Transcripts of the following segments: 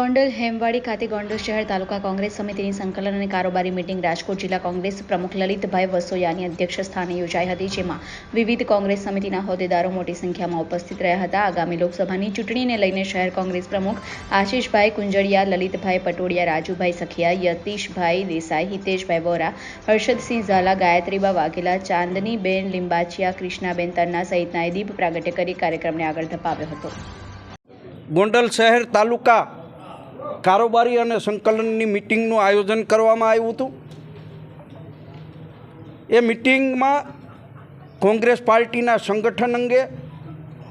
ગોંડલ, હેમવાડી ખાતે ગોંડલ શહેર તાલુકા કોંગ્રેસ સમિતિની સંકલન અને કારોબારી મિટિંગ રાજકોટ જિલ્લા કોંગ્રેસ પ્રમુખ લલિતભાઈ વસોયાની અધ્યક્ષ સ્થાને યોજાઈ હતી, જેમાં વિવિધ કોંગ્રેસ સમિતિના હોદ્દેદારો મોટી સંખ્યામાં ઉપસ્થિત રહ્યા હતા. આગામી લોકસભાની ચૂંટણીને લઈને શહેર કોંગ્રેસ પ્રમુખ આશીષભાઈ કુંજળિયા લલિતભાઈ પટોડિયા, રાજુભાઈ સખિયા, યતીશભાઈ દેસાઈ, હિતેશભાઈ વોરા, હર્ષદસિંહ ઝાલા ગાયત્રીબા વાઘેલા, ચાંદનીબેન લિંબાચિયા, કૃષ્ણાબેન તન્ના સહિતનાએ દીપ પ્રાગટ્ય કરી કાર્યક્રમને આગળ ધપાવ્યો હતો. ગોંડલ શહેર તાલુકા કારોબારી અને સંકલનની મિટિંગનું આયોજન કરવામાં આવ્યું હતું. એ મિટિંગમાં કોંગ્રેસ પાર્ટીના સંગઠન અંગે,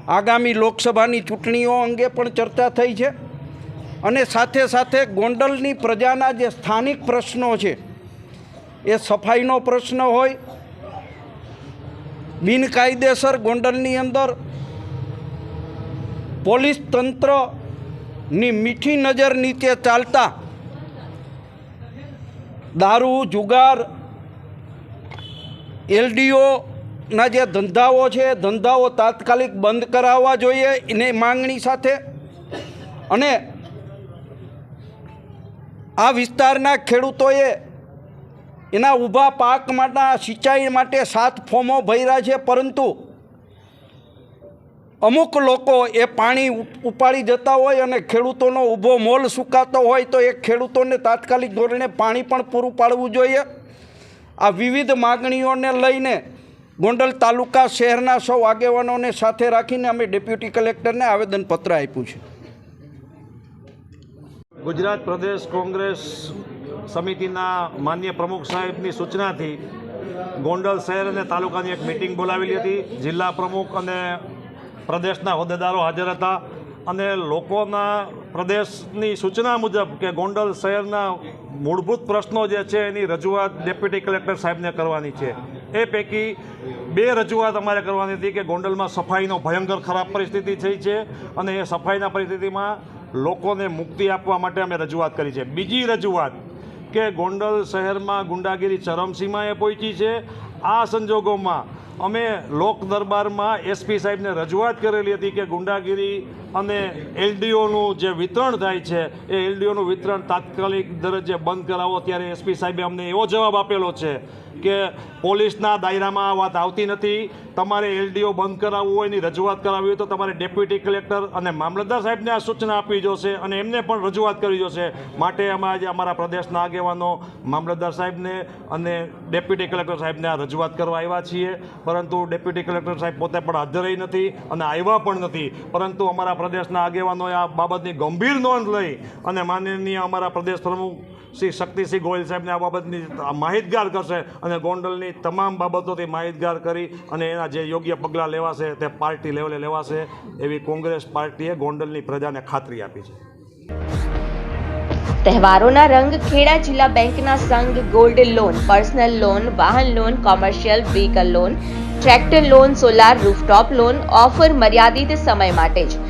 આગામી લોકસભાની ચૂંટણીઓ અંગે પણ ચર્ચા થઈ છે અને સાથે સાથે ગોંડલની પ્રજાના જે સ્થાનિક પ્રશ્નો છે, એ સફાઈનો પ્રશ્ન હોય, બિનકાયદેસર ગોંડલની અંદર પોલીસ તંત્રની મીઠી નજર નીચે ચાલતા દારૂ, જુગાર એલડીઓના જે ધંધાઓ છે, ધંધાઓ તાત્કાલિક બંધ કરાવવા જોઈએ એની માંગણી સાથે. અને આ વિસ્તારના ખેડૂતોએ એના ઊભા પાક માટે સિંચાઈ માટે સાત ફોર્મો ભર્યા છે, પરંતુ અમુક લોકો એ પાણી ઉપાડી જતા હોય અને ખેડૂતોનો ઊભો મોલ સુકાતો હોય તો એ ખેડૂતોને તાત્કાલિક ધોરણે પાણી પણ પૂરું પાડવું જોઈએ. આ વિવિધ માગણીઓને લઈને ગોંડલ તાલુકા શહેરના સૌ આગેવાનોને સાથે રાખીને અમે ડેપ્યુટી કલેક્ટરને આવેદનપત્ર આપ્યું છે. ગુજરાત પ્રદેશ કોંગ્રેસ સમિતિના માન્ય પ્રમુખ સાહેબની સૂચનાથી ગોંડલ શહેર અને તાલુકાની એક મિટિંગ બોલાવેલી હતી. જિલ્લા પ્રમુખ અને પ્રદેશના હોદ્દેદારો હાજર હતા અને લોકોના પ્રદેશની સૂચના મુજબ કે ગોંડલ શહેરના મૂળભૂત પ્રશ્નો જે છે એની રજૂઆત ડેપ્યુટી કલેક્ટર સાહેબને કરવાની છે. એ પૈકી બે રજૂઆત અમારે કરવાની હતી કે ગોંડલમાં સફાઈનો ભયંકર ખરાબ પરિસ્થિતિ થઈ છે અને એ સફાઈના પરિસ્થિતિમાં લોકોને મુક્તિ આપવા માટે અમે રજૂઆત કરી છે. બીજી રજૂઆત કે ગોંડલ શહેરમાં ગુંડાગીરી ચરમસીમાએ પહોંચી છે. આ સંજોગોમાં અમે લોક દરબારમાં એસપી સાહેબને રજૂઆત કરેલી હતી કે ગુંડાગીરી અને એલડીઓનું જે વિતરણ થાય છે, એ એલડીઓનું વિતરણ તાત્કાલિક દરજ્જે બંધ કરાવો. ત્યારે એસપી સાહેબે અમને એવો જવાબ આપેલો છે કે પોલીસના દાયરામાં આ વાત આવતી નથી. તમારે એલડીઓ બંધ કરાવવું હોય એની રજૂઆત કરાવવી હોય તો તમારે ડેપ્યુટી કલેક્ટર અને મામલતદાર સાહેબને આ સૂચના આપવી જોશે અને એમને પણ રજૂઆત કરવી જોશે. માટે અમે આજે અમારા પ્રદેશના આગેવાનો મામલતદાર સાહેબને અને ડેપ્યુટી કલેક્ટર સાહેબને આ રજૂઆત કરવા આવ્યા છીએ. પરંતુ ડેપ્યુટી કલેક્ટર સાહેબ પોતે પણ હાજર નથી અને આવ્યા પણ નથી. પરંતુ અમારા પ્રદેશના આગેવાનોએ આ બાબતની ગંભીર નોંધ લઈ અને માનનીય અમારા પ્રદેશ પ્રમુખ શ્રી શક્તિસિંહ ગોયલ સાહેબને આ બાબતની માહિતગાર કરશે અને ગોંડલની તમામ બાબતોથી માહિતગાર કરી અને એના જે યોગ્ય પગલાં લેવાશે તે પાર્ટી લેવલે લેવાશે એવી કોંગ્રેસ પાર્ટીએ ગોંડલની પ્રજાને ખાતરી આપી છે. તહેવારોના રંગ ખેડા જિલ્લા બેંકના સંઘ ગોલ્ડ લોન, પર્સનલ લોન, વાહન loan, commercial vehicle loan, tractor loan, solar rooftop loan, offer મર્યાદિત સમય માટે જ.